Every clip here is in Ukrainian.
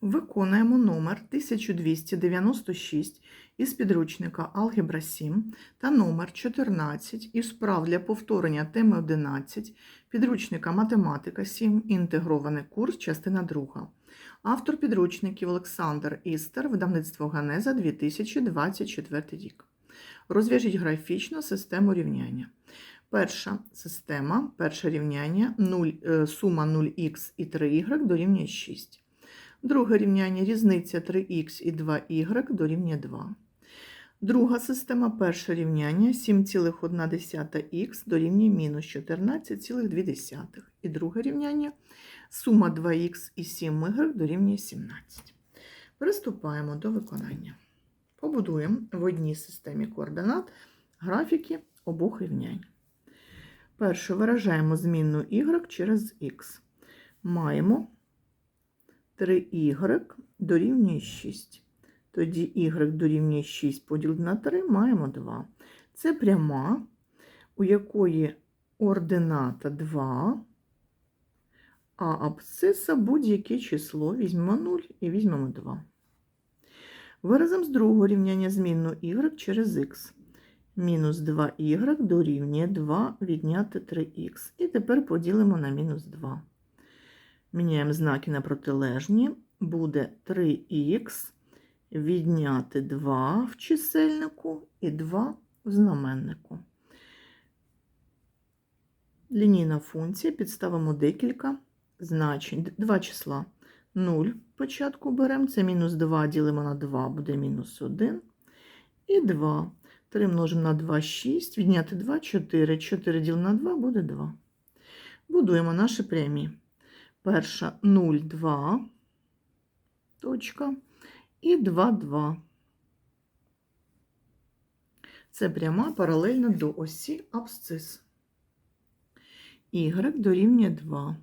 Виконуємо номер 1296 із підручника Алгебра 7 та номер 14 із вправ для повторення теми 11 підручника Математика 7. Інтегрований курс, частина 2. Автор підручників Олександр Істер, видавництво Ганеза 2024 рік. Розв'яжіть графічно систему рівняння. Перша система, перше рівняння 0, е, сума 0х і 3y дорівнює 6. Друге рівняння різниця 3х і 2y дорівнює 2. Друга система перше рівняння 7,1х дорівнює мінус 14,2. І друге рівняння сума 2х і 7y дорівнює 17. Приступаємо до виконання. Побудуємо в одній системі координат графіки обох рівнянь. Перше виражаємо змінну y через х. Маємо 3y дорівнює 6. Тоді y дорівнює 6 поділити на 3 маємо 2. Це пряма, у якої ордината 2, а абсциса будь-яке число. Візьмемо 0 і візьмемо 2. Виразом з другого рівняння змінну y через х. Мінус 2y дорівнює 2 відняти 3х. І тепер поділимо на мінус 2. Міняємо знаки на протилежні. Буде 3х відняти 2 в чисельнику і 2 в знаменнику. Лінійна функція підставимо декілька значень. Два числа. 0 початку беремо, це мінус 2 ділимо на 2, буде мінус 1. І 2. 3 множимо на 2, 6, відняти 2, 4. 4 ділимо на 2 буде 2. Будуємо наші прямі. Перша 0, 2, точка, і 2, 2. Це пряма паралельна до осі абсцис. Y дорівнює 2.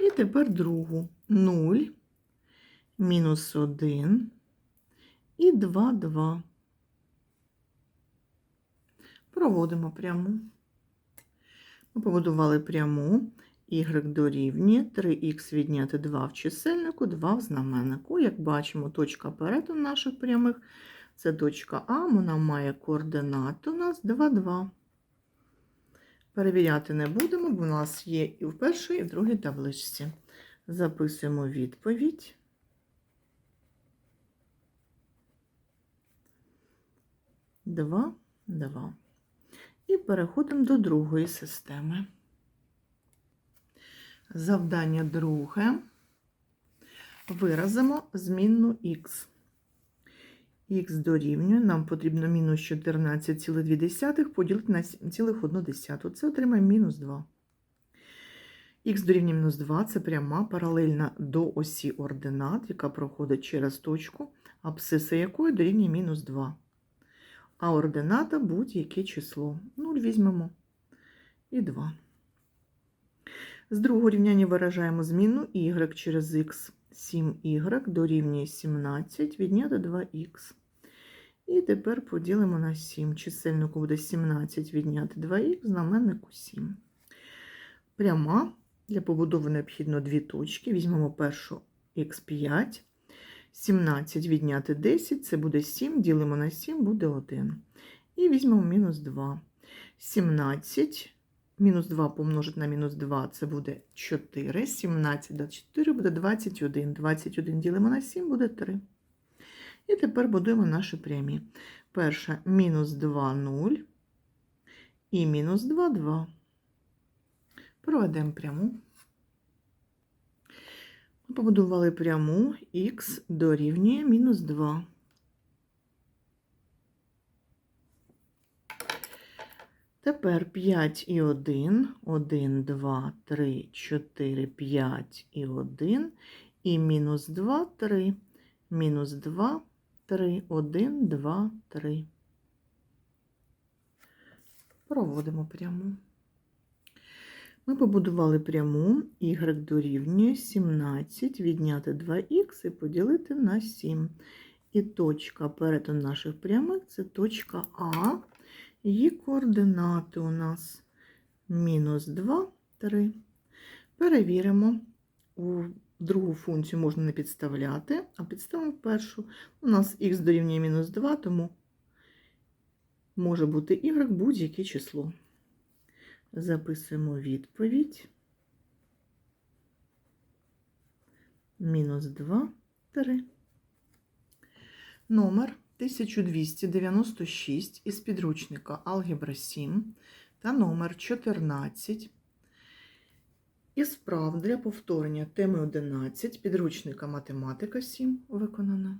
І тепер другу 0, мінус 1 і 2, 2. Проводимо пряму. Ми побудували пряму. Y дорівнює 3х відняти 2 в чисельнику, 2 в знаменнику. Як бачимо, точка перетину наших прямих це точка А, вона має координати у нас 2, 2. Перевіряти не будемо, бо у нас є і в першій, і в другій табличці. Записуємо відповідь. Два, два. І переходимо до другої системи. Завдання друге. Виразимо змінну х. Х дорівнює, нам потрібно мінус 14,2 поділити на 7,1. Це отримаємо мінус 2. Х дорівнює мінус 2 це пряма паралельна до осі ординат, яка проходить через точку, абсциса якої дорівнює мінус 2. А ордината будь-яке число. 0 візьмемо і 2. З другого рівняння виражаємо зміну y через х. 7y дорівнює 17, відняти 2х. І тепер поділимо на 7. Чисельнику буде 17 відняти 2х, знаменнику 7. Пряма. Для побудови необхідно дві точки. Візьмемо першу х5. 17 відняти 10, це буде 7, ділимо на 7, буде 1. І візьмемо мінус 2. 17, мінус 2 помножити на мінус 2, це буде 4. 17 до 4 буде 21. 21 ділимо на 7, буде 3. І тепер будуємо наші прямі. Перша мінус 2, 0 і мінус 2, 2. Проведемо пряму. Ми побудували пряму х дорівнює мінус 2. Тепер 5 і 1, 1, 2, 3, 4, 5 і 1, і мінус 2, 3, мінус 2, 3, 1, 2, 3. Проводимо пряму. Ми побудували пряму y дорівнює 17, відняти 2х і поділити на 7. І точка перетину наших прямих це точка А. Її координати у нас мінус 2, 3. Перевіримо. У другу функцію можна не підставляти, а підставимо першу. У нас х дорівнює мінус 2, тому може бути y будь-яке число. Записуємо відповідь. Мінус 2, 3. Номер 1296 із підручника Алгебра 7 та номер 14 із вправ для повторення теми 11 підручника Математика 7 виконано.